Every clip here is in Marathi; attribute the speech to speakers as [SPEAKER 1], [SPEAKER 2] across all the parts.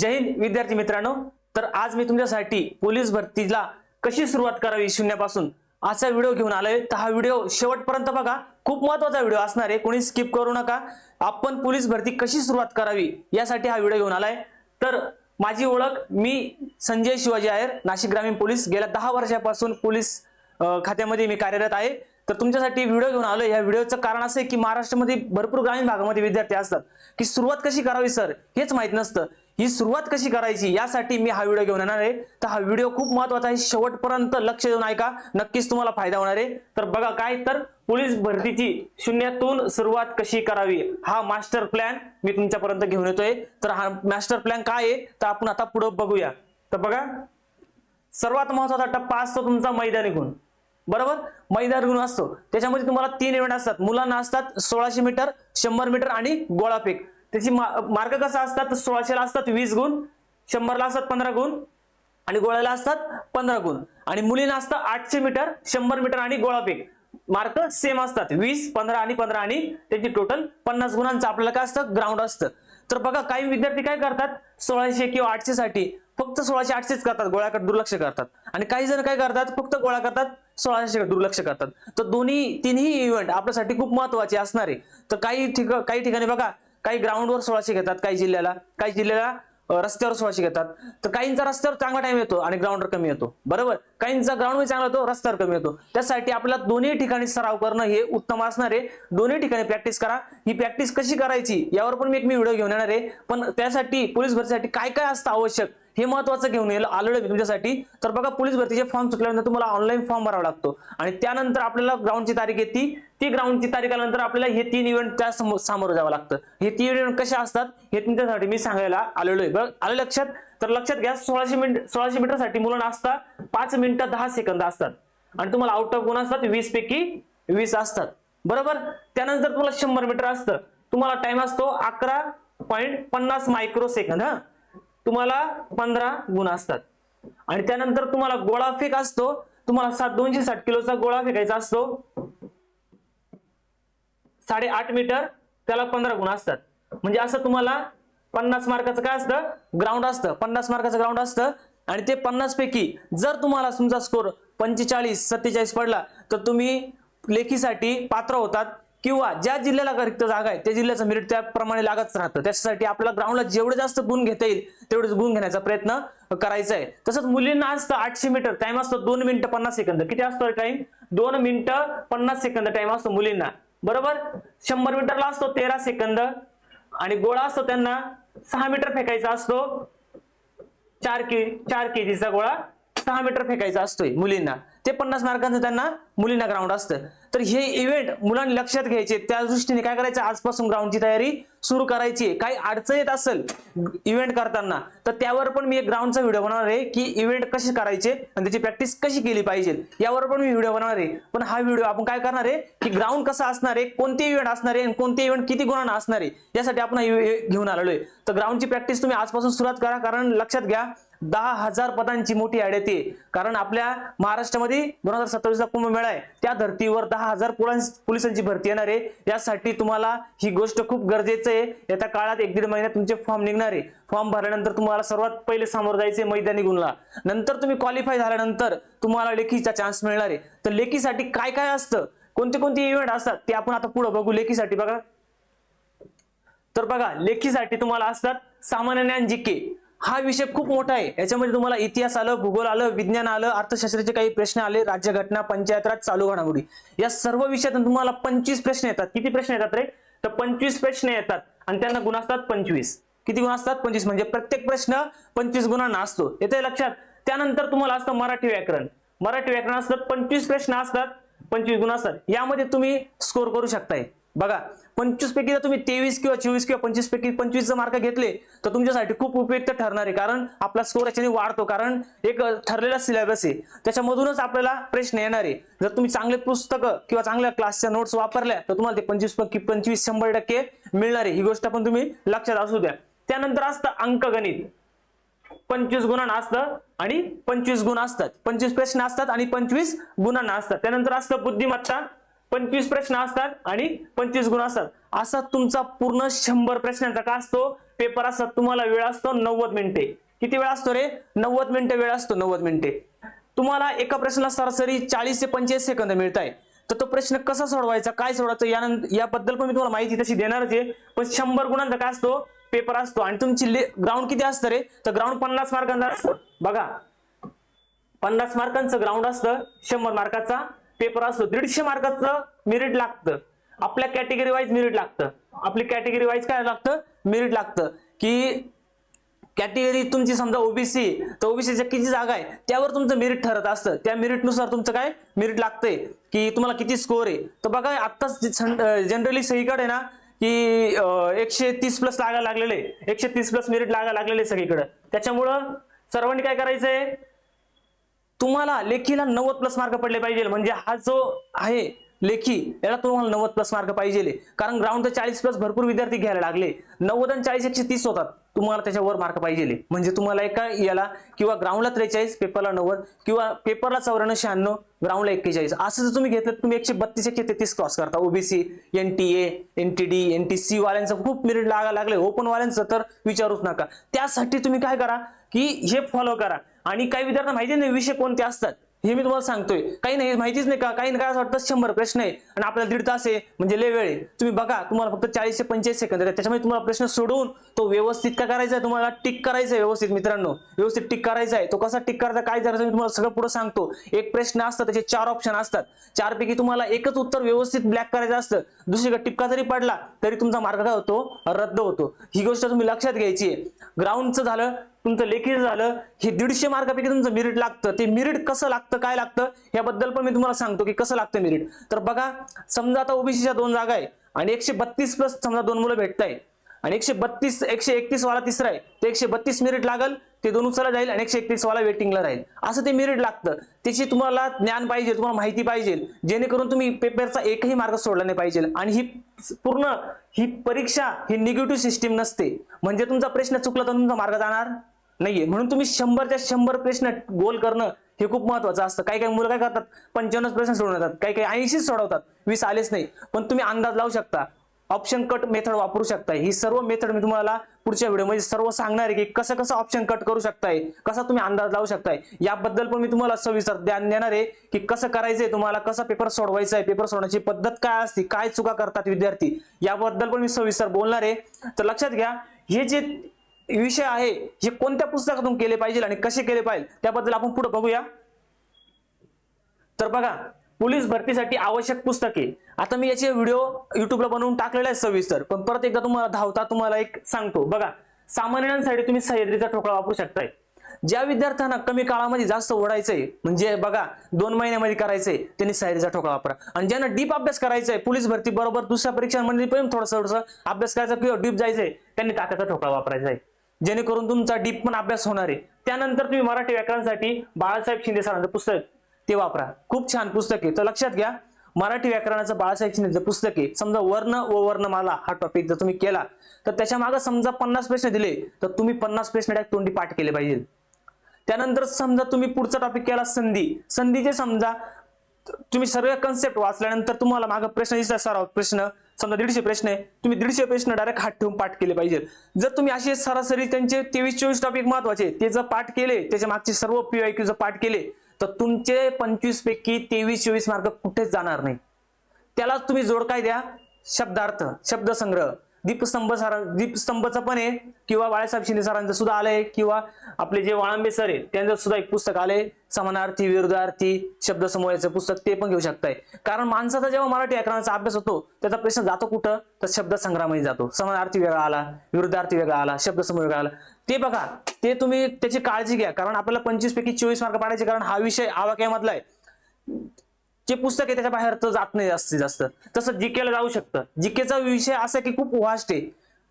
[SPEAKER 1] जय हिंद विद्यार्थी मित्रांनो. तर आज मी तुमच्यासाठी पोलीस भरतीला कशी सुरुवात करावी शून्यापासून असा व्हिडिओ घेऊन आलोय. तर हा व्हिडिओ शेवटपर्यंत बघा. खूप महत्त्वाचा व्हिडिओ असणार आहे. कोणी स्किप करू नका. आपण पोलीस भरती कशी सुरुवात करावी यासाठी हा व्हिडिओ घेऊन आलाय. तर माझी ओळख मी संजय शिवाजी आहेर नाशिक ग्रामीण पोलीस. गेल्या दहा वर्षापासून पोलीस खात्यामध्ये मी कार्यरत आहे. तर तुमच्यासाठी व्हिडिओ घेऊन आलो या व्हिडिओचं कारण असं आहे की महाराष्ट्रामध्ये भरपूर ग्रामीण भागामध्ये विद्यार्थी असतात. की सुरुवात कशी करावी सर? हेच माहीत नसतं. ही सुरुवात कशी करायची यासाठी मी हा व्हिडिओ घेऊन येणार आहे. तर हा व्हिडिओ खूप महत्त्वाचा आहे. शेवटपर्यंत लक्ष देऊन ऐका. नक्कीच तुम्हाला फायदा होणार आहे. तर बघा काय तर पोलीस भरतीची शून्यातून सुरुवात कशी करावी हा मास्टर प्लॅन मी तुमच्यापर्यंत घेऊन येतोय. तर हा मास्टर प्लॅन काय आहे? तर आपण आता पुढे बघूया. तर बघा सर्वात महत्त्वाचा टप्पा असतो तुमचा मैदानी गुण. बरोबर? मैदानी गुण असतो. त्याच्यामध्ये तुम्हाला तीन इव्हेंट असतात. मुलांना असतात सोळाशे मीटर शंभर मीटर आणि गोळाफेक त्याची मार्क कसा असतात? सोळाशेला असतात वीस गुण शंभरला असतात पंधरा गुण आणि गोळ्याला असतात पंधरा गुण. आणि मुलींना असतं आठशे मीटर शंभर मीटर आणि गोळापेक मार्क सेम असतात. वीस पंधरा आणि पंधरा आणि त्याची टोटल पन्नास गुणांचं आपल्याला काय असतं? ग्राउंड असतं. तर बघा काही विद्यार्थी काय करतात? सोळाशे किंवा आठशे साठी फक्त सोळाशे आठशेच करतात गोळ्याकडे दुर्लक्ष करतात. आणि काही जण काय करतात? फक्त गोळा करतात सोळाशे दुर्लक्ष करतात. तर दोन्ही तिन्ही इव्हेंट आपल्यासाठी खूप महत्त्वाचे असणारे. तर काही ठिक काही ठिकाणी बघा काही ग्राउंडवर सोळाशे घेतात काही जिल्ह्याला. काही जिल्ह्याला रस्त्यावर सोळाशे घेतात. तर काहींचा रस्त्यावर चांगला टाइम येतो आणि ग्राउंडवर कमी येतो. बरोबर? काहींचा ग्राउंडवर चांगला येतो रस्त्यावर कमी येतो. त्यासाठी आपल्याला दोन्ही ठिकाणी सराव करणं हे उत्तम असणार आहे. दोन्ही ठिकाणी प्रॅक्टिस करा. ही प्रॅक्टिस कशी करायची यावर पण मी एक मी व्हिडिओ घेऊन येणार आहे. पण त्यासाठी पोलीस भरतीसाठी काय काय असतं आवश्यक? हे महत्वाचं घेऊन येईल आलेलं मी तुमच्यासाठी. तर बघा पोलीस भरतीचे फॉर्म चुकल्यानंतर तुम्हाला ऑनलाईन फॉर्म भरावा लागतो. आणि त्यानंतर आपल्याला ग्राउंडची तारीख येते. ती ग्राउंडची तारीख आल्यानंतर आपल्याला हे तीन इव्हेंट त्या सामोरं जावं लागतं. हे तीन इव्हेंट कसे असतात हे तुमच्यासाठी मी सांगायला आलेलो आहे. बरं आलं लक्षात? तर लक्षात घ्या सोळाशे मिनिट सोळाशे मीटरसाठी मुलांना असतात पाच मिनिटं दहा सेकंद असतात. आणि तुम्हाला आउट ऑफ गुण असतात? वीस पैकी वीस असतात. बरोबर? त्यानंतर तुम्हाला शंभर मीटर असतं. तुम्हाला टाइम असतो अकरा पॉईंट पन्नास मायक्रो सेकंद हा? तुम्हाला पंधरा गुण असतात. आणि त्यानंतर तुम्हाला गोळा फेक असतो. तुम्हाला सात दोनशे साठ किलोचा गोळा फेकायचा असतो. साडेआठ मीटर त्याला पंधरा गुण असतात. म्हणजे असं तुम्हाला पन्नास मार्काचं काय असतं? ग्राउंड असतं. पन्नास मार्काचं ग्राउंड असतं. आणि ते पन्नास पैकी जर तुम्हाला तुमचा स्कोर पंचेचाळीस सत्तेचाळीस पडला तर तुम्ही लेखीसाठी पात्र होतात. किंवा ज्या जिल्ह्याला रिक्त जागा आहे त्या जिल्ह्याचं मेरिट त्याप्रमाणे लागत राहतं. त्याच्यासाठी आपल्याला ग्राउंडला जेवढे जास्त गुण घेता येईल तेवढेच गुण घेण्याचा प्रयत्न करायचा आहे तसंच मुलींना असतं आठशे मीटर टाइम असतो दोन मिनिटं पन्नास सेकंद किती असतो टाइम दोन मिनिटं पन्नास सेकंद टाइम असतो मुलींना. बरोबर? शंभर मीटरला असतो तेरा सेकंद आणि गोळा असतो त्यांना सहा मीटर फेकायचा असतो. चार के चार केजीचा गोळा सहा मीटर फेकायचा असतोय मुलींना. ते पन्नास मार्कांचं त्यांना मुलींना ग्राउंड असतं. तर हे इव्हेंट मुलांनी लक्षात घ्यायचे. त्या दृष्टीने काय करायचं? आजपासून ग्राउंडची तयारी सुरू करायची आहे. काही अडचण येत असेल इव्हेंट करताना तर त्यावर पण मी एक ग्राउंडचा व्हिडिओ बनवणार आहे की इव्हेंट कसे करायचे आणि त्याची प्रॅक्टिस कशी केली पाहिजे. यावर पण मी व्हिडिओ बनवणार आहे. पण हा व्हिडिओ आपण काय करणार आहे की ग्राउंड कसं असणार आहे कोणते इव्हेंट असणार आहे आणि कोणते इव्हेंट किती गुणांना असणार आहे यासाठी आपण घेऊन आलेलो आहे. तर ग्राउंडची प्रॅक्टिस तुम्ही आजपासून सुरुवात करा कारण लक्षात घ्या दहा हजार पदांची मोठी ऍड येते. कारण आपल्या महाराष्ट्रामध्ये दोन हजार सत्तावीसचा कुंभमेळा आहे. त्या धर्तीवर दहा हजार पोलिसांची भरती येणार आहे. यासाठी तुम्हाला ही गोष्ट खूप गरजेचं आहे. येत्या काळात एक दीड महिन्यात तुमचे फॉर्म निघणार आहे. फॉर्म भरल्यानंतर तुम्हाला सर्वात पहिले सामोर जायचे मैदानी गुणला नंतर तुम्ही क्वालिफाय झाल्यानंतर तुम्हाला लेखीचा चान्स मिळणार आहे. तर लेखीसाठी काय काय असतं? कोणते कोणते इव्हेंट असतात? ते आपण आता पुढे बघू. लेखीसाठी बघा. तर बघा लेखीसाठी तुम्हाला असतात सामान्य ज्ञान जिके हा विषय खूप मोठा आहे. याच्यामध्ये तुम्हाला इतिहास आलं भूगोल आलं विज्ञान आलं अर्थशास्त्राचे काही प्रश्न आले राज्यघटना पंचायत राज चालू घडामोडी. या सर्व विषयातून तुम्हाला पंचवीस प्रश्न येतात. किती प्रश्न येतात रे? तर पंचवीस प्रश्न येतात आणि त्यांना गुण असतात पंचवीस. किती गुण असतात? पंचवीस. म्हणजे प्रत्येक प्रश्न पंचवीस गुणांना असतो. येते लक्षात? त्यानंतर तुम्हाला असतं मराठी व्याकरण. मराठी व्याकरण असतात पंचवीस प्रश्न असतात पंचवीस गुण असतात. यामध्ये तुम्ही स्कोर करू शकताय. बघा पंचवीस पैकी जर तुम्ही तेवीस किंवा चोवीस किंवा पंचवीस पैकी पंचवीस जर मार्क घेतले तर तुमच्यासाठी खूप उपयुक्त ठरणार आहे. कारण आपला स्कोर याच्याने वाढतो. कारण एक ठरलेला सिलेबस आहे. त्याच्यामधूनच आपल्याला प्रश्न येणार आहे. जर तुम्ही चांगले पुस्तकं किंवा चांगल्या क्लासच्या नोट्स वापरल्या तर तुम्हाला ते पंचवीस पैकी पंचवीस शंभर टक्के मिळणार आहे. ही गोष्ट पण तुम्ही लक्षात असू द्या. त्यानंतर असतं अंकगणित. पंचवीस गुणांना असतं आणि पंचवीस गुण असतात. पंचवीस प्रश्न असतात आणि पंचवीस गुणांना असतात. त्यानंतर असतं बुद्धिमत्ता. पंचवीस प्रश्न असतात आणि पंचवीस गुण असतात. असा तुमचा पूर्ण शंभर प्रश्नांचा का असतो? पेपर असतात तुम्हाला वेळ असतो नव्वद मिनिटे. किती वेळ असतो रे? नव्वद मिनिटे वेळ असतो नव्वद मिनिटे. तुम्हाला एका प्रश्नाला सरासरी चाळीस ते पंचेचाळीस सेकंद मिळत आहे तर तो प्रश्न कसा सोडवायचा काय सोडवायचं यानंतर याबद्दल पण मी तुम्हाला माहिती तशी देणारच आहे. पण शंभर गुणांचा काय असतो? पेपर असतो. आणि तुमची ग्राउंड किती असतं रे? तर ग्राउंड पन्नास मार्कांचा असतं. बघा. पन्नास मार्कांचं ग्राउंड असतं शंभर मार्काचा. पेपर असतो दीडशे मार्काचं मेरिट लागतं. आपल्या कॅटेगरी वाईज मेरिट लागतं. आपली कॅटेगरी वाईज काय लागतं? मेरिट लागतं. की कॅटेगरी तुमची समजा ओबीसी तर ओबीसीच्या किती जागा आहे त्यावर तुमचं मेरिट ठरत असतं. त्या मेरिटनुसार तुमचं काय? मेरिट लागतंय. की तुम्हाला किती स्कोअर आहे. तर बघा आत्ताच जनरली सगळीकडे ना की एकशे तीस प्लस लागायला लागलेले. एकशे तीस प्लस मेरिट लागायला लागलेले सगळीकडे. त्याच्यामुळं सर्वांनी काय करायचंय? तुम्हाला लेखीला नव्वद प्लस मार्क पडले पाहिजे. म्हणजे हा जो आहे लेखी याला तुम्हाला नव्वद प्लस मार्क पाहिजे. कारण ग्राउंड तर चाळीस प्लस भरपूर विद्यार्थी घ्यायला लागले. नव्वद आणि चाळीस एकशे तीस होतात. तुम्हाला त्याच्यावर मार्क पाहिजे. म्हणजे तुम्हाला एका याला किंवा ग्राउंडला त्रेचाळीस पेपरला नव्वद किंवा पेपरला चौऱ्याण्णव शहाण्णव ग्राउंडला एक्केचाळीस. असं जर तुम्ही घेतलं तुम्ही एकशे बत्तीस एकशे तेहतीस क्रॉस करता. OBC N T A N T D N T C वाल्यांचं खूप मिरिट लागा लागले. ओपन वाल्यांचं तर विचारूच नका. त्यासाठी तुम्ही काय करा की हे फॉलो करा. आणि काही विद्यार्थ्यांना माहिती नाही विषय कोणते असतात. हे मी तुम्हाला सांगतोय. काही नाही माहितीच नाही का? काही काय असं वाटतं? शंभर प्रश्न आहे. आणि आपल्याला दीड तास आहे. म्हणजे लय वेळ आहे. तुम्ही बघा तुम्हाला फक्त चाळीस ते पंचेचाळीस सेकंद आहे त्याच्यामुळे तुम्हाला प्रश्न सोडवून तो व्यवस्थित काय करायचा आहे? तुम्हाला टिक करायचा आहे व्यवस्थित मित्रांनो. व्यवस्थित टिक करायचा आहे. तो कसा टिक करायचा काय करायचं मी तुम्हाला सगळं पुढे सांगतो. एक प्रश्न असतात त्याचे चार ऑप्शन असतात. चारपैकी तुम्हाला एकच उत्तर व्यवस्थित ब्लॅक करायचं असतं. दुसरीकडे टिपका जरी पडला तरी तुमचा मार्ग काय होतो? रद्द होतो. ही गोष्ट तुम्ही लक्षात घ्यायची आहे. ग्राउंडचं झालं तुमचं लेखी झालं हे दीडशे मार्कापैकी तुमचं मिरिट लागतं. ते मिरिट कसं लागतं काय लागतं याबद्दल पण मी तुम्हाला सांगतो की कसं लागतं मिरिट तर बघा समजा आता ओबीसीच्या दोन जागा आहे आणि एकशे बत्तीस प्लस समजा दोन मुलं भेटताय आणि एकशे बत्तीस एकशे एकतीस वाला तिसरा आहे ते एकशे बत्तीस मिनिट लागल ते दोन उचलला जाईल आणि एकशे एकतीस वाला वेटिंगला राहील. असं ते मेरिट लागतं. त्याची तुम्हाला ज्ञान पाहिजे तुम्हाला माहिती पाहिजे. जेणेकरून तुम्ही पेपरचा एकही मार्ग सोडला नाही पाहिजे. आणि ही पूर्ण ही परीक्षा ही निगेटिव्ह सिस्टीम नसते. म्हणजे तुमचा प्रश्न चुकला तर तुमचा मार्ग जाणार नाहीये. म्हणून तुम्ही शंभरच्या शंभर प्रश्न गोल करणं हे खूप महत्वाचं असतं. काही काही मुलं काय करतात? पंच्याण्णव प्रश्न सोडवतात काही काही ऐंशीच सोडवतात. वीस आलेच नाही. पण तुम्ही अंदाज लावू शकता. ऑप्शन कट मेथड वापरू शकताय. ही सर्व मेथड मी तुम्हाला पुढच्या व्हिडिओमध्ये सर्व सांगणार आहे की कसं कसं ऑप्शन कट करू शकताय कसा तुम्ही अंदाज लावू शकताय याबद्दल पण मी तुम्हाला सविस्तर ज्ञान देणार आहे की कसं करायचंय तुम्हाला कसा पेपर सोडवायचा आहे पेपर सोडवण्याची पद्धत काय असते काय चुका करतात विद्यार्थी याबद्दल पण मी सविस्तर बोलणार आहे. तर लक्षात घ्या हे जे विषय आहे हे कोणत्या पुस्तकातून केले पाहिजे आणि कसे केले पाहिजे त्याबद्दल आपण पुढे बघूया. तर बघा पोलीस भरतीसाठी आवश्यक पुस्तके. आता मी याचे व्हिडिओ युट्यूबला बनवून टाकलेले आहे सविस्तर. पण परत एकदा तुम्हाला धावता तुम्हाला एक सांगतो. बघा सामान्यांसाठी तुम्ही सह्याद्रीचा ठोकळा वापरू शकताय. ज्या विद्यार्थ्यांना कमी काळामध्ये जास्त ओढायचंय म्हणजे बघा दोन महिन्यामध्ये करायचंय त्यांनी सह्याद्रीचा ठोकळा वापरा. आणि ज्यांना डीप अभ्यास करायचा आहे पोलीस भरती बरोबर दुसऱ्या परीक्षांमध्ये पण थोडस थोडस अभ्यास करायचा किंवा डीप जायचंय त्यांनी तात्याचा ठोकळा वापरायचा आहे जेणेकरून तुमचा डीप पण अभ्यास होणार आहे. त्यानंतर तुम्ही मराठी व्याकरणासाठी बाळासाहेब शिंदे सरांचं पुस्तक ते वापरा. खूप छान पुस्तक आहे. तर लक्षात घ्या मराठी व्याकरणाचं बाळासाहेब शिंदेचं पुस्तक आहे समजा वर्ण व वर्णमाला हा टॉपिक जर तुम्ही केला तर त्याच्यामागे समजा पन्नास प्रश्न दिले तर तुम्ही पन्नास प्रश्न डायरेक्ट तोंडी पाठ केले पाहिजे. त्यानंतर समजा तुम्ही पुढचा टॉपिक केला संधी. संधीचे समजा तुम्ही सर्व कन्सेप्ट वाचल्यानंतर तुम्हाला मागे प्रश्न दिसतात सराव प्रश्न समजा दीडशे प्रश्न आहे तुम्ही दीडशे प्रश्न डायरेक्ट हात ठेवून पाठ केले पाहिजे जर तुम्ही असे सरासरी त्यांचे तेवीस चोवीस टॉपिक महत्त्वाचे ते जर पाठ केले त्याच्या मागचे सर्व पीआयक्यू जर पाठ केले तर तुमचे पंचवीस पैकी तेवीस चोवीस मार्क कुठेच जाणार नाही. त्यालाच तुम्ही जोड काय द्या. शब्दार्थ शब्दसंग्रह. दीपस्तंभ सर दीपस्तंभचं पण आहे किंवा बाळासाहेब शिंदे सरांचं सुद्धा आलंय किंवा आपले जे वाळंबे सर आहे त्यांचं सुद्धा एक पुस्तक आलंय समानार्थी विरुद्धार्थी शब्दसमूहाचं पुस्तक ते पण घेऊ शकताय. कारण माणसाचा जेव्हा मराठी व्याकरणाचा अभ्यास होतो त्याचा प्रश्न जातो कुठं? तर शब्दसंग्रहामध्ये जातो. समानार्थी वेगळा आला विरुद्धार्थी वेगळा आला शब्दसमूह वेगळा आला. ते बघा ते तुम्ही त्याची काळजी घ्या. कारण आपल्याला पंचवीस पैकी चोवीस मार्क पाडायचे कारण हा विषय आवाक्यामधला आहे. जे पुस्तक आहे त्याच्या बाहेर तर जात नाही जास्तीत जास्त. तसं जीकेला जाऊ शकतं. जीकेचा विषय असा की खूप वास्ट आहे.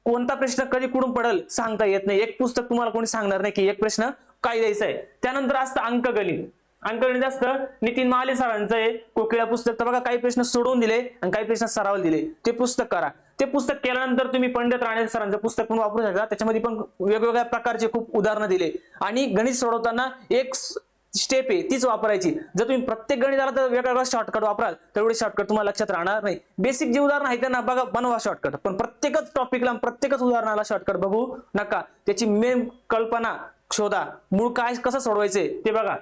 [SPEAKER 1] कोणता प्रश्न कधी कुठून पडेल सांगता येत नाही. एक पुस्तक तुम्हाला कोणी सांगणार नाही की एक प्रश्न काय द्यायचा आहे. त्यानंतर असतं अंकगणित. अंकगणित असतं नितीन महाले सरांचं आहे. कोकिळा पुस्तक तर बघा काही प्रश्न सोडवून दिले आणि काही प्रश्न सराव दिले. ते पुस्तक करा. ते पुस्तक केल्यानंतर तुम्ही पंडित राणे सरांचं पुस्तक पण वापरू शकता. त्याच्यामध्ये पण वेगवेगळ्या प्रकारचे खूप उदाहरणं दिले. आणि गणित सोडवताना एक स्टेप आहे तीच वापरायची. जर तुम्ही प्रत्येक गणिताला तर वेगवेगळा शॉर्टकट वापराल तेवढे शॉर्टकट तुम्हाला लक्षात राहणार नाही. बेसिक जे उदाहरण आहे त्यांना बघा बनवा शॉर्टकट पण प्रत्येकच टॉपिकला प्रत्येकच उदाहरणाला शॉर्टकट बघू नका. त्याची मेन कल्पना शोधा. मूळ काय कसं सोडवायचे ते बघा.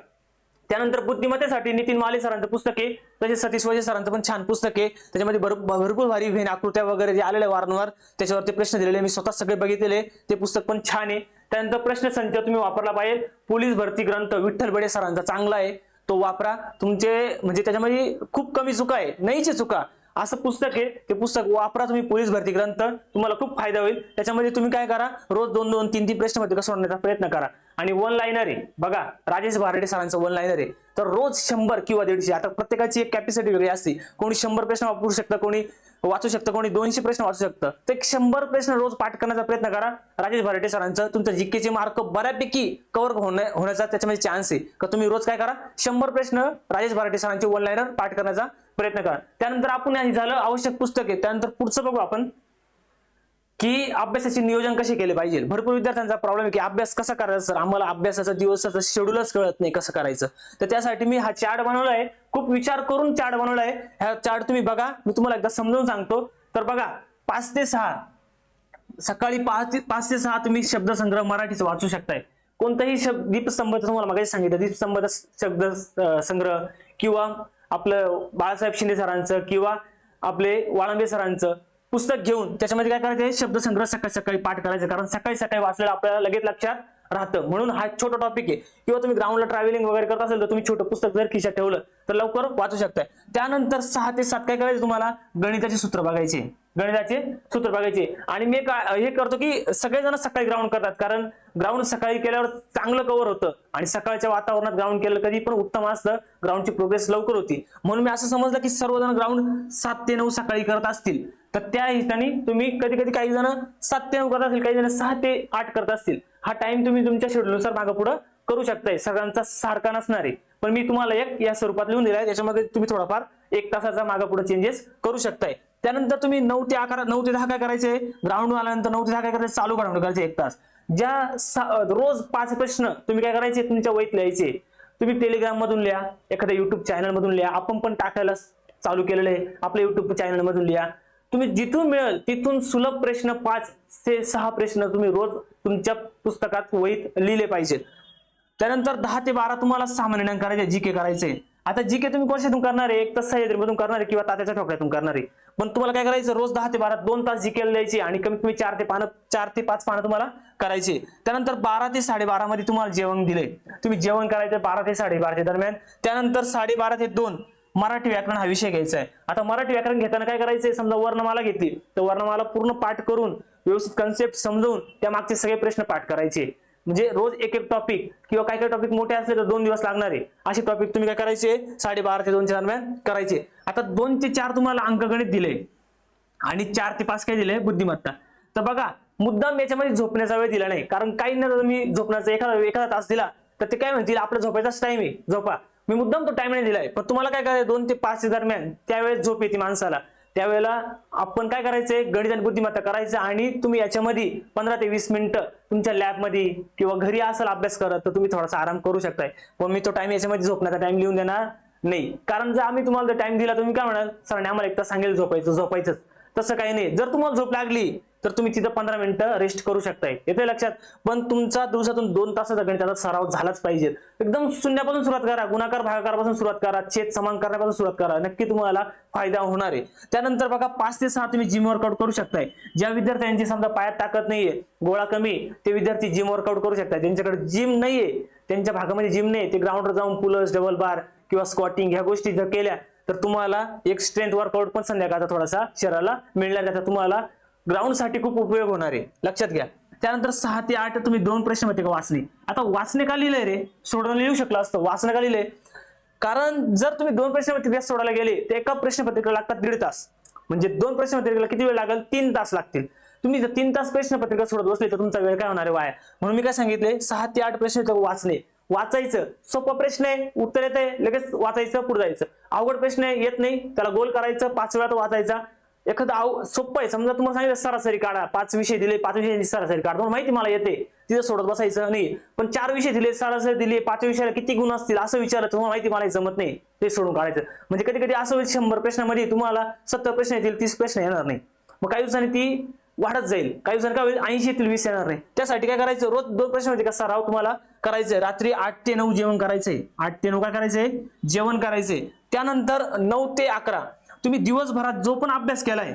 [SPEAKER 1] त्यानंतर बुद्धिमत्तेसाठी नितीन माले सरांचं पुस्तक आहे. तसेच सतीश वजे सरांचं पण छान पुस्तक आहे. त्याच्यामध्ये भरपूर भरपूर भारी भेन आकृत्या वगैरे जे आलेले वारंवार त्याच्यावरती प्रश्न दिलेले मी स्वतः सगळे बघितलेले. ते पुस्तक पण छान आहे. त्यानंतर प्रश्न संच तुम्ही वापरला पाहिजे. पोलीस भरती ग्रंथ विठ्ठल बडे सरांचा चांगला आहे. तो वापरा. तुमचे म्हणजे त्याच्यामध्ये खूप कमी चुका आहे. नाहीचे चुका. असं पुस्तक आहे ते पुस्तक वापरा तुम्ही पोलीस भरती ग्रंथ. तुम्हाला खूप फायदा होईल. त्याच्यामध्ये तुम्ही काय करा रोज दोन दोन तीन तीन प्रश्न पत्रिका प्रयत्न करा. आणि वन लाईनर आहे. बघा राजेश भारडे सरांचं वन लाईनर आहे. तर रोज शंभर किंवा दीडशे आता प्रत्येकाची एक कॅपॅसिटी वेगळी असते. कोणी शंभर प्रश्न वापरू शकतं कोणी वाचू शकतं कोणी दोनशे प्रश्न वाचू शकतं. तर एक शंभर प्रश्न रोज पाठ करण्याचा प्रयत्न करा. राजेश भारडे सरांचं तुमचं जीकेचे मार्क बऱ्यापैकी कव्हर होण्याचा त्याच्यामध्ये चान्स आहे. का तुम्ही रोज काय करा शंभर प्रश्न राजेश भारडे सरांचे वन लाईनर पाठ करण्याचा प्रयत्न करा. त्यानंतर आपण हे झालं आवश्यक पुस्तके त्यानंतर पुढचं बघू आपण की अभ्यासाचे नियोजन कसे केले पाहिजे. भरपूर विद्यार्थ्यांचा प्रॉब्लेम आहे की अभ्यास कसा करायचा सर? आम्हाला अभ्यासाचा दिवसाचं शेड्यूलच कळत नाही कसं करायचं. तर त्यासाठी मी हा चार्ट बनवलाय खूप विचार करून चार्ट बनवलाय हा चार्ट तुम्ही बघा. मी तुम्हाला एकदा समजावून सांगतो. तर बघा पाच ते सहा. सकाळी पाच ते पाच ते सहा तुम्ही शब्दसंग्रह मराठीच वाचू शकताय. कोणताही शब्द दीपस्तंभ तुम्हाला मागे सांगितलं. दीपस्तंभ शब्द संग्रह किंवा आपलं बाळासाहेब शिंदे सरांचं किंवा आपले वाळंबे सरांचं पुस्तक घेऊन त्याच्यामध्ये काय करायचं शब्दसंग्रह सकाळी सकाळी पाठ करायचं. कारण सकाळी सकाळी वाचलेलं आपल्याला लगेच लक्षात राहतं. म्हणून हा छोटा टॉपिक आहे. किंवा तुम्ही ग्राउंडला ट्रॅव्हलिंग वगैरे करत असेल तर तुम्ही छोटं पुस्तक जर खिशात ठेवलं तर लवकर वाचू शकताय. त्यानंतर सहा ते सात काय करायचं तुम्हाला? गणिताचे सूत्र बघायचे. गणिताचे सूत्र बघायचे. आणि मी काय हे करतो की सगळेजण सकाळी ग्राउंड करतात. कारण ग्राउंड सकाळी केल्यावर चांगलं कव्हर होतं. आणि सकाळच्या वातावरणात ग्राउंड केलं कधी पण उत्तम असतं. ग्राउंडची प्रोग्रेस लवकर होती. म्हणून मी असं समजलं की सर्वजण ग्राउंड सात ते नऊ सकाळी करत असतील. तर त्या हिताने तुम्ही कधी कधी काही जण सात ते नऊ करत असतील काही जण सहा ते आठ करत असतील. हा टाइम तुम्ही तुमच्या शेड्यूलनुसार मागे पुढं करू शकताय. सगळ्यांचा सारखा नसणार. आहे पण मी तुम्हाला एक या स्वरूपात लिहून दिलाय. त्याच्यामध्ये तुम्ही थोडाफार एक तासाचा मागे पुढे चेंजेस करू शकताय. त्यानंतर तुम्ही नऊ ते अकरा नऊ ते दहा काय करायचे? ग्राउंड आल्यानंतर नऊ ते दहा काय करायचे? चालू ग्राउंड करायचे एक तास. ज्या रोज पाच प्रश्न तुम्ही काय करायचे? तुमच्या वहीत लिहायचे. तुम्ही टेलिग्राम मधून लिहा एखाद्या युट्यूब चॅनल मधून लिहा. आपण पण टाकायला चालू केलेलं आहे. आपल्या युट्यूब चॅनल मधून लिहा. तुम्ही जिथून मिळेल तिथून सुलभ प्रश्न पाच ते सहा प्रश्न तुम्ही रोज तुमच्या पुस्तकात वहीत लिहिले पाहिजेत. त्यानंतर दहा ते बारा तुम्हाला सामान्य ज्ञान करायचे जी के करायचे. आता जी के तुम्ही कोणत्यातून करणार आहे एक तास सह्याद्रीमधून करणार आहे किंवा तात्याच्या ठोकऱ्यातून करणार आहे. पण तुम्हाला काय करायचं रोज दहा ते बारा दोन तास जी केलं द्यायची आणि कमीत कमी चार ते पानं चार ते पाच पानं तुम्हाला करायचे. त्यानंतर बारा ते साडेबारा मध्ये तुम्हाला जेवण दिले. तुम्ही जेवण करायचं बारा ते साडेबाराच्या दरम्यान. त्यानंतर साडेबारा ते दोन मराठी व्याकरण हा विषय घ्यायचा आहे. आता मराठी व्याकरण घेताना काय करायचंय समजा वर्णमाला घेतली तर वर्णमाला पूर्ण पाठ करून व्यवस्थित कन्सेप्ट समजवून त्या मागचे सगळे प्रश्न पाठ करायचे. म्हणजे रोज एक एक टॉपिक किंवा काही काही टॉपिक मोठे असले तर दोन दिवस लागणार आहे. असे टॉपिक तुम्ही काय करायचे? साडेबारा ते दोनच्या दरम्यान करायचे. आता दोन ते चार तुम्हाला अंकगणित दिले. आणि चार ते पाच काय दिले? बुद्धिमत्ता. तर बघा मुद्दाम याच्यामध्ये झोपण्याचा वेळ दिला नाही. कारण काही ना मी झोपण्याचा एखादा एखादा तास दिला तर ते काय म्हणतील? आपला झोपायचाच टाइम आहे. झोपा. मी मुद्दाम तो टाइम नाही दिलाय. पण तुम्हाला काय करायचं दोन ते पाच दरम्यान त्यावेळेस झोप येते माणसाला. त्यावेळेला आपण काय करायचंय? गणित आणि बुद्धिमत्ता करायचं आणि तुम्ही याच्यामध्ये पंधरा ते वीस मिनिटं तुमच्या लॅबमध्ये किंवा घरी असाल अभ्यास करत तर तुम्ही थोडासा आराम करू शकताय. पण मी तो टाइम याच्यामध्ये झोपण्याचा टाइम लिहून देणार नाही. कारण जर आम्ही तुम्हाला टाइम दिला तुम्ही काय म्हणाल? सरांनी आम्हाला एक सांगेल झोपायचं झोपायचंच. तसं काही नाही. जर तुम्हाला झोप लागली तर तुम्ही तिथं पंधरा मिनिटं रेस्ट करू शकताय. येते लक्षात? पण तुमचा दिवसातून दोन तासाचा गणिताचा सराव झालाच पाहिजे. एकदम शून्यापासून सुरुवात करा गुणाकार भागाकारापासून सुरुवात करा छेद समान करण्यापासून सुरुवात करा. नक्की तुम्हाला फायदा होणार आहे. त्यानंतर बघा पाच ते सहा तुम्ही जिम वर्कआउट करू शकताय. ज्या विद्यार्थ्यांची समजा पायात ताकद नाहीये गोळा कमी ते विद्यार्थी जिम वर्कआउट करू शकतात ज्यांच्याकडे जिम नाहीये त्यांच्या भागामध्ये जिम नाही ते ग्राउंडवर जाऊन पुलर्स डबल बार किंवा स्क्वॉटिंग ह्या गोष्टी जर केल्या तर तुम्हाला एक स्ट्रेंथ वर्कआउट पण संध्याकाळचा थोडासा शरीराला मिळणार त्याचा तुम्हाला ग्राउंडसाठी खूप उपयोग होणार आहे. लक्षात घ्या. त्यानंतर सहा ते आठ तुम्ही दोन प्रश्न पत्रिका वाचली आता वाचणे का लिहिलंय रे? सोडवून लिहू शकलं असतं. वाचणं का लिहिलंय? कारण जर तुम्ही दोन प्रश्नपत्रिका सोडायला गेले तर एका प्रश्नपत्रिकेला लागतात दीड तास. म्हणजे दोन प्रश्नपत्रिकेला किती वेळ लागेल? तीन तास लागतील. तुम्ही जर तीन तास प्रश्नपत्रिका सोडत बसले तर तुमचा वेळ काय होणार आहे? वाया. म्हणून मी काय सांगितले? सहा ते आठ प्रश्न वाचणे. वाचायचं. सोपा प्रश्न आहे. उत्तर येत आहे लगेच वाचायचं. पुढे जायचं. अवघड प्रश्न आहे. येत नाही. त्याला गोल करायचं. पाच वेळा तो वाचायचा. एखादं आव सोपं आहे. समजा तुम्हाला सांगितलं सरासरी काढा. पाच विषय दिले पाच विषयांची सरासरी काढा. तुम्हाला माहिती मला येते. तिथं सोडत बसायचं नाही. पण चार विषय दिले सरासरी दिले पाच विषयाला किती गुण असतील असं विचारलं तुम्हाला माहिती मला जमत नाही. ते सोडून काढायचं. म्हणजे कधी कधी असं होईल शंभर प्रश्नामध्ये तुम्हाला सत्तर प्रश्न येतील तीस प्रश्न येणार नाही. मग काही दिवसांनी ती वाढत जाईल. काही दिवसांनी काय होईल ऐंशी येतील वीस येणार नाही. त्यासाठी काय करायचं? रोज दोन प्रश्न होते का? सराव तुम्हाला करायचंय. रात्री आठ ते नऊ जेवण करायचंय. आठ ते नऊ काय करायचंय? जेवण करायचंय. त्यानंतर नऊ ते अकरा. तुम्ही दिवसभरात जो पण अभ्यास केलाय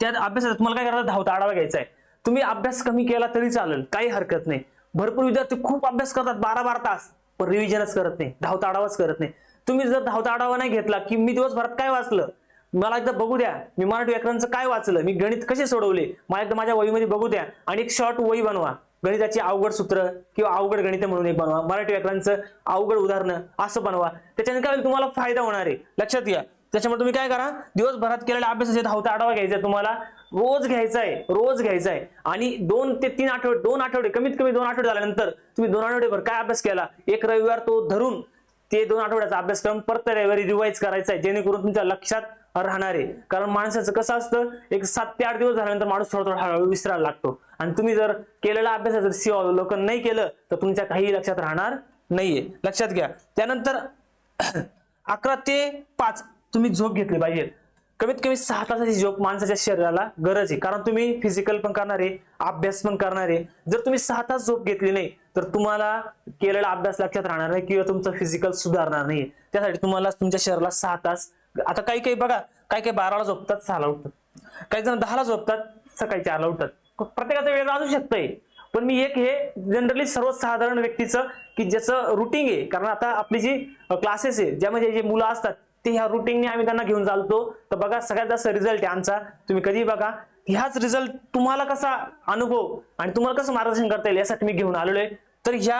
[SPEAKER 1] त्या अभ्यासात तुम्हाला काय करायचं? धावता आढावा घ्यायचा आहे तुम्ही अभ्यास कमी केला तरी चालेल काही हरकत नाही. भरपूर विद्यार्थी खूप अभ्यास करतात बारा बारा तास पण रिव्हिजनच करत नाही धावता आढावाच करत नाही. तुम्ही जर धावता आढावा नाही घेतला की मी दिवसभरात काय वाचलं? मला एकदा बघू द्या मी मराठी व्याकरणचं काय वाचलं? मी गणित कसे सोडवले? मला एकदा माझ्या वहीमध्ये बघू द्या आणि एक शॉर्ट वही बनवा. गणिताची अवघड सूत्र किंवा अवघड गणित म्हणून एक बनवा. मराठी व्याकरणचं अवघड उदाहरणं असं बनवा. त्याच्याने काय होईल? तुम्हाला फायदा होणार आहे. लक्षात घ्या. त्याच्यामुळे तुम्ही काय करा दिवसभरात केलेल्या अभ्यासाचे धावता आढावा घ्यायचा तुम्हाला रोज घ्यायचा आहे रोज घ्यायचा आहे आणि दोन ते तीन आठवडे दोन आठवडे कमीत कमी दोन आठवडे झाल्यानंतर तुम्ही दोन आठवडेभर काय अभ्यास केला? एक रविवार तो धरून ते दोन आठवड्याचा अभ्यासक्रम परत रविवारी रिवाईज करायचा आहे जेणेकरून तुमच्या लक्षात राहणार आहे. कारण माणसाचं कसं असतं एक सात ते आठ दिवस झाल्यानंतर माणूस थोडा थोडा हळूहळू विसरायला लागतो. आणि तुम्ही जर केलेला अभ्यासाचं सी अवलोकन नाही केलं तर तुमच्या काही लक्षात राहणार नाहीये. लक्षात घ्या. त्यानंतर अकरा ते पाच. तुम्ही झोप घेतली पाहिजे. कमीत कमी सहा तासाची झोप माणसाच्या शरीराला गरज आहे. कारण तुम्ही फिजिकल पण करणार आहे अभ्यास पण करणार. आहे जर तुम्ही सहा तास झोप घेतली नाही तर तुम्हाला केलेला अभ्यास लक्षात राहणार नाही किंवा तुमचं फिजिकल सुधारणार नाही त्यासाठी तुम्हाला तुमच्या शरीराला सहा तास आता काही काही बघा काही काही बाराला झोपतात सहाला उठतात. काही जण दहाला झोपतात सकाळी चारला उठतात. प्रत्येकाचा वेळ असू शकतंय. पण मी एक हे जनरली सर्वसाधारण व्यक्तीचं की ज्याचं रुटीन आहे. कारण आता आपली जी क्लासेस आहे ज्यामध्ये जे मुलं असतात ते ह्या रुटीनने आम्ही त्यांना घेऊन चालतो. तर बघा सगळ्यात जास्त रिझल्ट आहे आमचा. तुम्ही कधी बघा ह्याच रिझल्ट तुम्हाला कसा अनुभव आणि तुम्हाला कसं मार्गदर्शन करता येईल यासाठी मी घेऊन आलेलो आहे. तर ह्या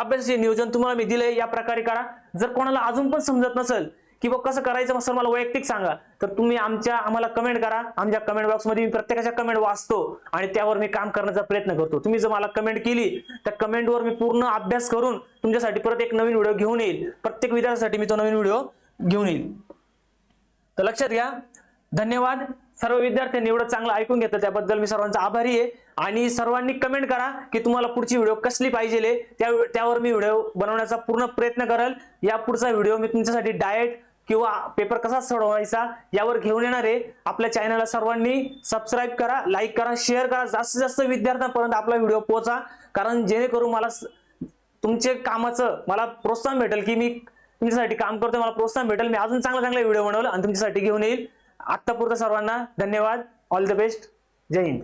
[SPEAKER 1] अभ्यासाचे नियोजन तुम्हाला मी दिलंय या प्रकारे करा. जर कोणाला अजून पण समजत नसेल की कसं करायचं सर मला वैयक्तिक सांगा. तर तुम्ही आमच्या आम्हाला कमेंट करा. आमच्या कमेंट बॉक्समध्ये मी प्रत्येकाच्या कमेंट वाचतो आणि त्यावर मी काम करण्याचा प्रयत्न करतो. तुम्ही जर मला कमेंट केली त्या कमेंटवर मी पूर्ण अभ्यास करून तुमच्यासाठी परत एक नवीन व्हिडिओ घेऊन येईल. प्रत्येक विद्यार्थ्यासाठी मी तो नवीन व्हिडिओ घेऊन येईल. तर लक्षात घ्या. धन्यवाद. सर्व विद्यार्थ्यांनी एवढं चांगलं ऐकून घेतलं. त्याबद्दल मी सर्वांचा आभारी आहे. आणि सर्वांनी कमेंट करा की तुम्हाला पुढची व्हिडिओ कसली पाहिजे त्या त्यावर मी व्हिडिओ बनवण्याचा पूर्ण प्रयत्न करेल. या पुढचा व्हिडिओ मी तुमच्यासाठी डाएट किंवा पेपर कसा सोडवायचा यावर घेऊन येणार आहे. आपल्या चॅनलला सर्वांनी सबस्क्राईब करा लाईक करा शेअर करा. जास्तीत जास्त विद्यार्थ्यांपर्यंत आपला व्हिडिओ पोहोचा. कारण जेणेकरून मला तुमचे कामाचं मला प्रोत्साहन भेटेल की मी तुमच्यासाठी काम करतो मला प्रोत्साहन भेटेल. मी अजून चांगला चांगला व्हिडिओ बनवलं आणि तुमच्यासाठी घेऊन येईल. आत्तापुरतं सर्वांना धन्यवाद. All the best Jai Hind.